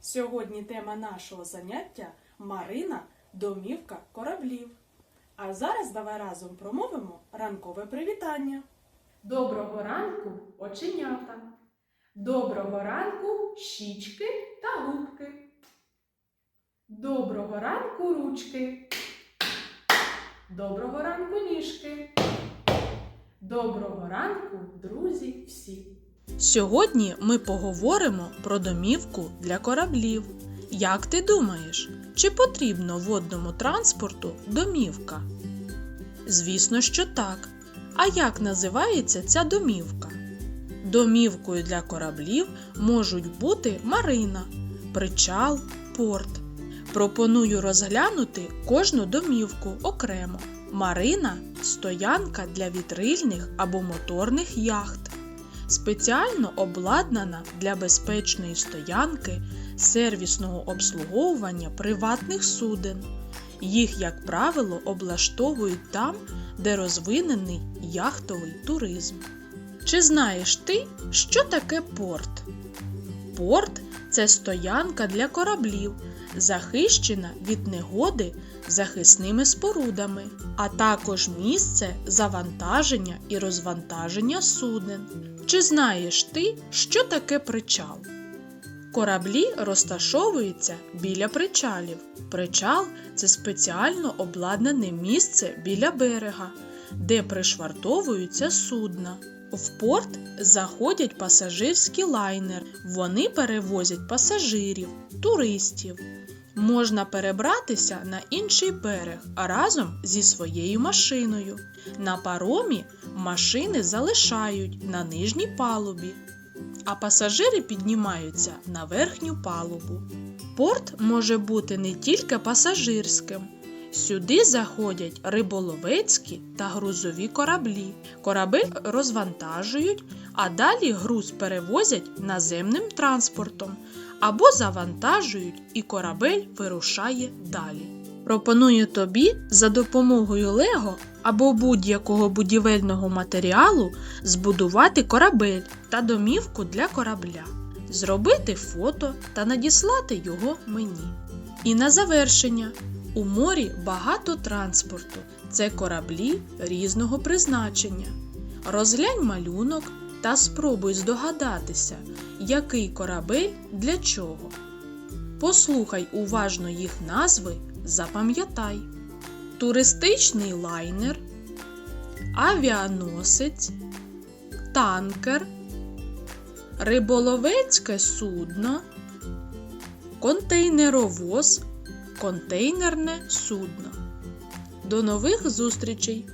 Сьогодні тема нашого заняття Марина домівка кораблів. А зараз давай разом промовимо ранкове привітання. Доброго ранку, оченята. Доброго ранку, щічки та губки. Доброго ранку, ручки. Доброго ранку, ніжки. Доброго ранку, друзі всі. Сьогодні ми поговоримо про домівку для кораблів. Як ти думаєш, чи потрібно водному транспорту домівка? Звісно, що так. А як називається ця домівка? Домівкою для кораблів можуть бути марина, причал, порт. Пропоную розглянути кожну домівку окремо. Марина стоянка для вітрильних або моторних яхт спеціально обладнана для безпечної стоянки сервісного обслуговування приватних суден. Їх, як правило, облаштовують там, де розвинений яхтовий туризм. Чи знаєш ти, що таке порт? Порт це стоянка для кораблів, захищена від негоди захисними спорудами, а також місце завантаження і розвантаження суден. Чи знаєш ти, що таке причал? Кораблі розташовуються біля причалів. Причал це спеціально обладнане місце біля берега, де пришвартовуються судна. В порт заходять пасажирські лайнери. Вони перевозять пасажирів, туристів. Можна перебратися на інший берег разом зі своєю машиною. На паромі машини залишають на нижній палубі, а пасажири піднімаються на верхню палубу. Порт може бути не тільки пасажирським. Сюди заходять риболовецькі та грузові кораблі. Корабель розвантажують, а далі груз перевозять наземним транспортом або завантажують, і корабель вирушає далі. Пропоную тобі за допомогою Лего або будь-якого будівельного матеріалу збудувати корабель та домівку для корабля, зробити фото та надіслати його мені. І на завершення. У морі багато транспорту. Це кораблі різного призначення. Розглянь малюнок та спробуй здогадатися, який корабель для чого. Послухай уважно їх назви, запам'ятай. Туристичний лайнер, авіаносець, танкер, риболовецьке судно, контейнеровоз контейнерне судно. До нових зустрічей!